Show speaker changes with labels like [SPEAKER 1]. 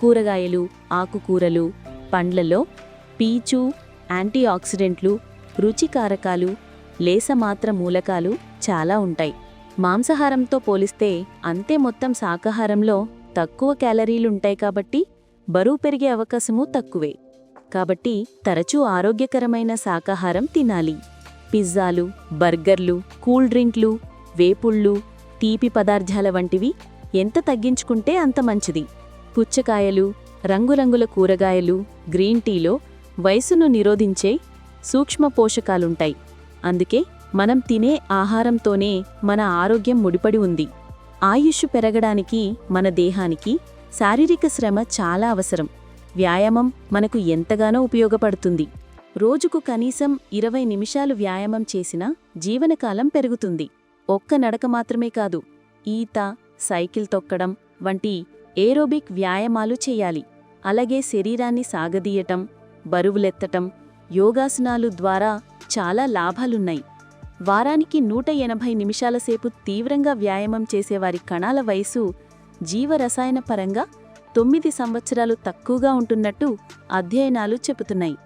[SPEAKER 1] కూరగాయలు ఆకుకూరలు పండ్లలో పీచు యాంటీ ఆక్సిడెంట్లు రుచికారకాలు లేసమాత్ర మూలకాలు చాలా ఉంటాయి. మాంసాహారంతో పోలిస్తే అంతే మొత్తం శాకాహారంలో తక్కువ క్యాలరీలుంటాయి కాబట్టి బరువు పెరిగే అవకాశము తక్కువే. కాబట్టి తరచూ ఆరోగ్యకరమైన శాకాహారం తినాలి. పిజ్జాలు బర్గర్లు కూల్ డ్రింక్లు వేపుళ్ళు తీపి పదార్థాల వంటివి ఎంత తగ్గించుకుంటే అంత మంచిది. పుచ్చకాయలు రంగురంగుల కూరగాయలు గ్రీన్ టీలో వయసును నిరోధించే సూక్ష్మ పోషకాలుంటాయి. అందుకే మనం తినే ఆహారంతోనే మన ఆరోగ్యం ముడిపడి ఉంది. ఆయుష్ పెరగడానికి మన దేహానికి శారీరక శ్రమ చాలా అవసరం. వ్యాయామం మనకు ఎంతగానో ఉపయోగపడుతుంది. రోజుకు కనీసం ఇరవై నిమిషాలు వ్యాయామం చేసినా జీవనకాలం పెరుగుతుంది. ఒక్క నడక మాత్రమే కాదు ఈత సైకిల్ తొక్కడం వంటి ఏరోబిక్ వ్యాయామాలు చేయాలి. అలాగే శరీరాన్ని సాగదీయటం బరువులెత్తటం యోగాసనాలు ద్వారా చాలా లాభాలున్నాయి. వారానికి నూట ఎనభై నిమిషాల సేపు తీవ్రంగా వ్యాయామం చేసేవారి కణాల వయసు జీవరసాయన పరంగా తొమ్మిది సంవత్సరాలు తక్కువగా ఉంటున్నట్టు అధ్యయనాలు చెబుతున్నాయి.